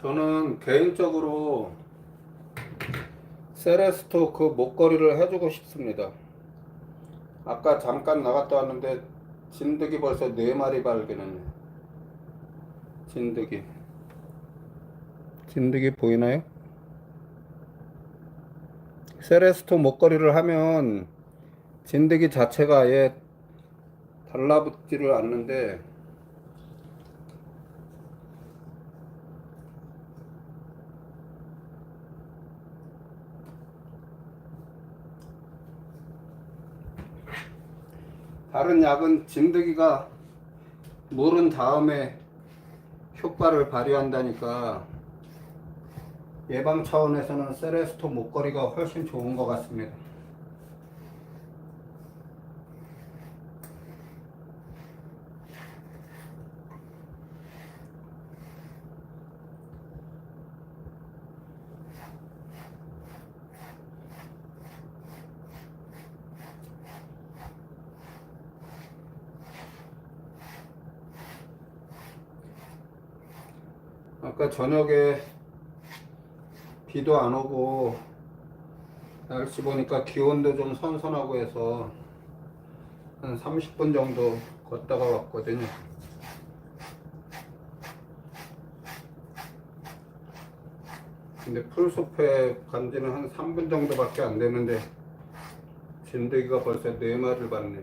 저는 개인적으로 세레스토 그 목걸이를 해주고 싶습니다. 아까 잠깐 나갔다 왔는데 진드기 벌써 네 마리 발견했네. 진드기. 진드기 보이나요? 세레스토 목걸이를 하면 진드기 자체가 아예 달라붙지를 않는데 다른 약은 진드기가 물은 다음에 효과를 발휘한다니까 예방 차원에서는 세레스토 목걸이가 훨씬 좋은 것 같습니다. 아까 저녁에 비도 안 오고 날씨 보니까 기온도 좀 선선하고 해서 한 30분 정도 걷다가 왔거든요. 근데 풀숲에 간 지는 한 3분 정도밖에 안 됐는데 진드기가 벌써 4마리를 봤네.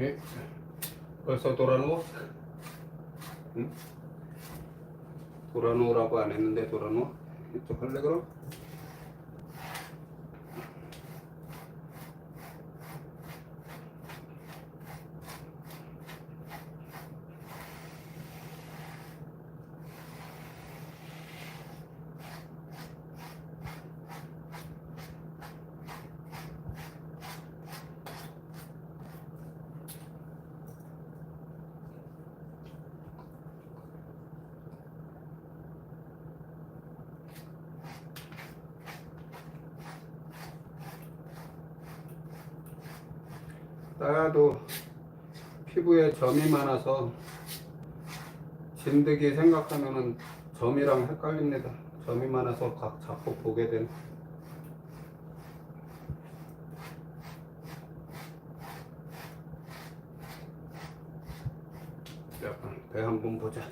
예? 벌써 돌아누워? 응? 돌아누우라고 안 했는데 돌아누워? 이쪽 할래 그럼? 따야도 피부에 점이 많아서 진드기 생각하면은 점이랑 헷갈립니다. 점이 많아서 각 자꾸 보게 된. 약간 배 한번 보자.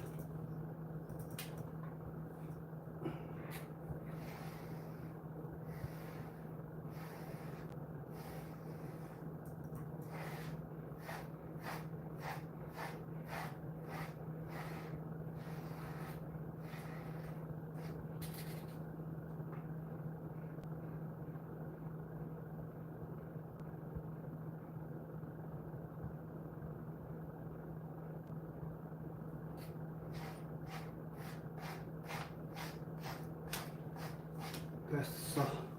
됐어.